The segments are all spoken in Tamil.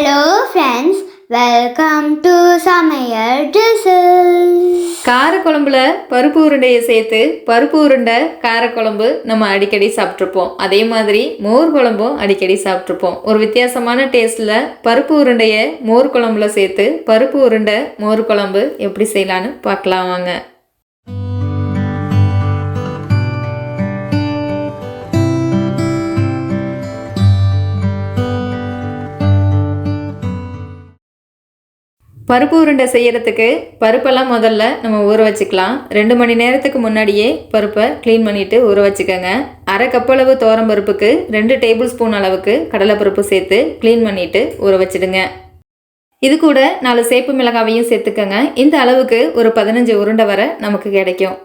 ஹலோ ஃப்ரெண்ட்ஸ் வெல்கம் டு சமையல் டிசஸ் காரக்குழம்புல பருப்பு உருண்டையை சேர்த்து பருப்பு உருண்டை காரக்குழம்பு நம்ம அடிக்கடி சாப்பிட்ருப்போம் அதே மாதிரி மோர் குழம்பும் அடிக்கடி சாப்பிட்ருப்போம் ஒரு வித்தியாசமான டேஸ்ட்டில் பருப்பு உருண்டையை மோர் குழம்புல சேர்த்து பருப்பு உருண்டை மோர் குழம்பு எப்படி செய்யலான்னு பார்க்கலாம் வாங்க. பருப்பு உருண்டை செய்கிறதுக்கு பருப்பெல்லாம் முதல்ல நம்ம ஊற வச்சுக்கலாம். ரெண்டு மணி நேரத்துக்கு முன்னாடியே பருப்பை க்ளீன் பண்ணிவிட்டு ஊற வச்சுக்கோங்க. அரை கப்பளவு தோரம் பருப்புக்கு ரெண்டு டேபிள் ஸ்பூன் அளவுக்கு கடலைப்பருப்பு சேர்த்து க்ளீன் பண்ணிவிட்டு ஊற வச்சுடுங்க. இது கூட நாலு சேப்பு மிளகாவையும் சேர்த்துக்கோங்க. இந்த அளவுக்கு ஒரு பதினஞ்சு உருண்டை வரை நமக்கு கிடைக்கும்.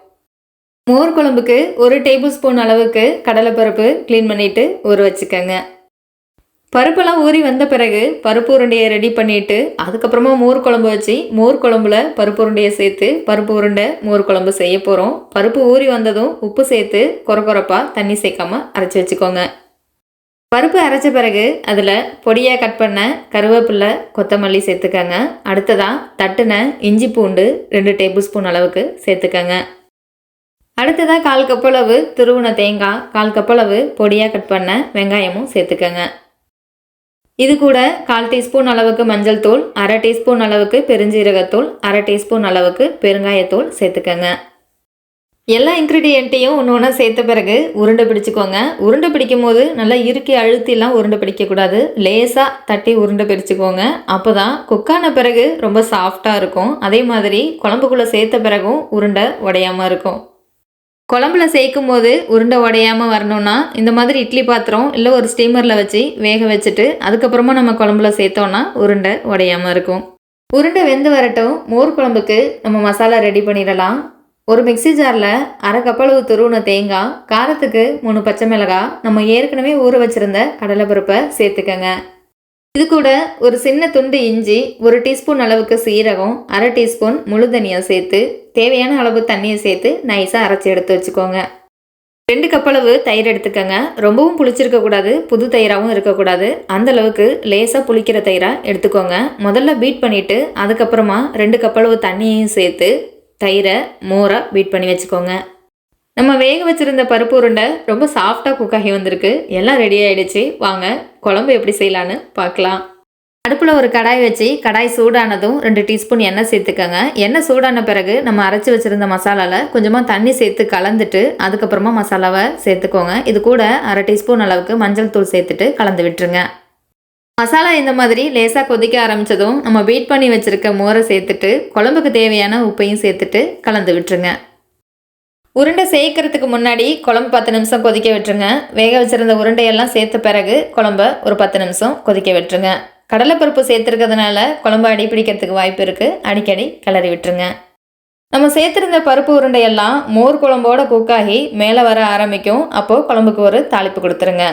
மோர் குழம்புக்கு ஒரு டேபிள் ஸ்பூன் அளவுக்கு கடலைப்பருப்பு க்ளீன் பண்ணிவிட்டு ஊற வச்சுக்கோங்க. பருப்பெல்லாம் ஊறி வந்த பிறகு பருப்பு உருண்டையை ரெடி பண்ணிட்டு அதுக்கப்புறமா மோர் குழம்பு வச்சு மோர் குழம்புல பருப்பு உருண்டையை சேர்த்து பருப்பு உருண்டை மோர் குழம்பு செய்ய போகிறோம் பருப்பு ஊறி வந்ததும் உப்பு சேர்த்து கொர தண்ணி சேர்க்காம அரைச்சி வச்சுக்கோங்க. பருப்பு அரைச்ச பிறகு அதில் பொடியாக கட் பண்ண கருவேப்பிலை கொத்தமல்லி சேர்த்துக்கங்க. அடுத்ததாக தட்டுன இஞ்சி பூண்டு ரெண்டு டேபிள் ஸ்பூன் அளவுக்கு சேர்த்துக்கங்க. அடுத்ததாக கால் கப்பளவு திருவுண தேங்காய் கால் கப்பளவு பொடியாக கட் பண்ண வெங்காயமும் சேர்த்துக்கங்க. இது கூட கால் டீஸ்பூன் அளவுக்கு மஞ்சள் தூள் அரை டீஸ்பூன் அளவுக்கு பெருஞ்சீரகத்தூள் அரை டீஸ்பூன் அளவுக்கு பெருங்காயத்தூள் சேர்த்துக்கோங்க. எல்லா இன்க்ரீடியண்ட்டையும் ஒன்று ஒன்றா சேர்த்த பிறகு உருண்டை பிடிச்சிக்கோங்க. உருண்டை பிடிக்கும் போது நல்லா இறுக்கி அழுத்திலாம் உருண்டை பிடிக்கக்கூடாது. லேசாக தட்டி உருண்டை பிடிச்சிக்கோங்க. அப்போ தான் குக்கான பிறகு ரொம்ப சாஃப்டாக இருக்கும். அதே மாதிரி குழம்புக்குள்ளே சேர்த்த பிறகும் உருண்டை உடையாமல் இருக்கும். குழம்புல சேர்க்கும் போது உருண்டை உடையாமல் வரணும்னா இந்த மாதிரி இட்லி பாத்திரம் இல்லை ஒரு ஸ்டீமரில் வச்சு வேக வச்சுட்டு அதுக்கப்புறமா நம்ம குழம்புல சேர்த்தோன்னா உருண்டை உடையாமல் இருக்கும். உருண்டை வெந்து வரட்டும். மோர் குழம்புக்கு நம்ம மசாலா ரெடி பண்ணிடலாம். ஒரு மிக்சி ஜாரில் அரை கப்பளவு துருவின தேங்காய் காரத்துக்கு மூணு பச்சை மிளகாய் நம்ம ஏற்கனவே ஊற வச்சுருந்த கடலைப்பருப்பை சேர்த்துக்கங்க. இது கூட ஒரு சின்ன துண்டு இஞ்சி ஒரு டீஸ்பூன் அளவுக்கு சீரகம் அரை டீஸ்பூன் முழு தனியாக சேர்த்து தேவையான அளவு தண்ணியை சேர்த்து நைஸாக அரைச்சி எடுத்து வச்சுக்கோங்க. ரெண்டு கப்பளவு தயிர் எடுத்துக்கோங்க. ரொம்பவும் புளிச்சிருக்க கூடாது புது தயிராகவும் இருக்கக்கூடாது அந்த அளவுக்கு லேசாக புளிக்கிற தயிராக எடுத்துக்கோங்க. முதல்ல பீட் பண்ணிவிட்டு அதுக்கப்புறமா ரெண்டு கப்பளவு தண்ணியையும் சேர்த்து தயிரை மோரை பீட் பண்ணி வச்சுக்கோங்க. நம்ம வேக வச்சுருந்த பருப்பு உருண்டை ரொம்ப சாஃப்டாக குக் ஆகி வந்திருக்கு. எல்லாம் ரெடி ஆகிடுச்சு வாங்க குழம்பு எப்படி செய்யலான்னு பார்க்கலாம். அடுப்பில் ஒரு கடாய் வச்சு கடாய் சூடானதும் ரெண்டு டீஸ்பூன் எண்ணெய் சேர்த்துக்கோங்க. எண்ணெய் சூடான பிறகு நம்ம அரைச்சி வச்சுருந்த மசாலாவில் கொஞ்சமாக தண்ணி சேர்த்து கலந்துட்டு அதுக்கப்புறமா மசாலாவை சேர்த்துக்கோங்க. இது கூட அரை டீஸ்பூன் அளவுக்கு மஞ்சள் தூள் சேர்த்துட்டு கலந்து விட்டுருங்க. மசாலா இந்த மாதிரி லேசாக கொதிக்க ஆரம்பித்ததும் நம்ம பீட் பண்ணி வச்சுருக்க மோரை சேர்த்துட்டு குழம்புக்கு தேவையான உப்பையும் சேர்த்துட்டு கலந்து விட்டுருங்க. உருண்டை சேர்க்கறதுக்கு முன்னாடி குழம்பு பத்து நிமிஷம் கொதிக்க விட்டுருங்க. வேக வச்சுருந்த உருண்டையெல்லாம் சேர்த்த பிறகு குழம்ப ஒரு பத்து நிமிஷம் கொதிக்க விட்டுருங்க. கடலைப்பருப்பு சேர்த்துருக்கிறதுனால குழம்பு அடி பிடிக்கிறதுக்கு வாய்ப்பு இருக்குது அடிக்கடி கிளறி விட்டுருங்க. நம்ம சேர்த்துருந்த பருப்பு உருண்டையெல்லாம் மோர் குழம்போட குக்காகி மேலே வர ஆரம்பிக்கும். அப்போது குழம்புக்கு ஒரு தாளிப்பு கொடுத்துருங்க.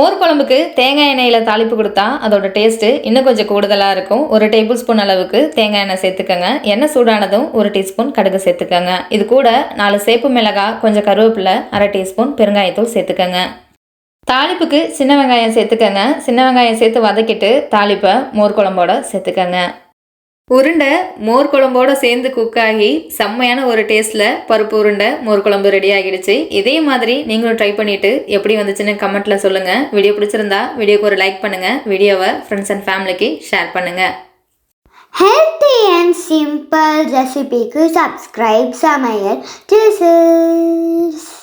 மோர் குழம்புக்கு தேங்காய் எண்ணெயில் தாளிப்பு கொடுத்தா அதோட டேஸ்ட்டு இன்னும் கொஞ்சம் கூடுதலாக இருக்கும். ஒரு டேபிள் ஸ்பூன் அளவுக்கு தேங்காய் எண்ணெய் சேர்த்துக்கோங்க. எண்ணெய் சூடானதும் ஒரு டீஸ்பூன் கடுகு சேர்த்துக்கோங்க. இது கூட நாலு சேப்பு மிளகாய் கொஞ்சம் கருவேப்பிலை அரை டீஸ்பூன் பெருங்காயத்தூள் சேர்த்துக்கோங்க. தாளிப்புக்கு சின்ன வெங்காயம் சேர்த்துக்கோங்க. சின்ன வெங்காயம் சேர்த்து வதக்கிட்டு தாளிப்பை மோர் குழம்போட சேர்த்துக்கோங்க. உருண்டை மோர் குழம்போட சேர்ந்து குக்காகி செம்மையான ஒரு டேஸ்ட்டில் பருப்பு உருண்டை மோர் குழம்பு ரெடி ஆகிடுச்சு. இதே மாதிரி நீங்களும் ட்ரை பண்ணிவிட்டு எப்படி வந்துச்சுன்னு கமெண்ட்டில் சொல்லுங்கள் வீடியோ பிடிச்சிருந்தா வீடியோக்கு ஒரு லைக் பண்ணுங்கள் வீடியோவை ஃப்ரெண்ட்ஸ் அண்ட் ஃபேமிலிக்கு ஷேர் பண்ணுங்கள் ஹெல்த்தி அண்ட் சிம்பிள் ரெசிபிக்கு சப்ஸ்கிரைப் சமையல் டிசஸ்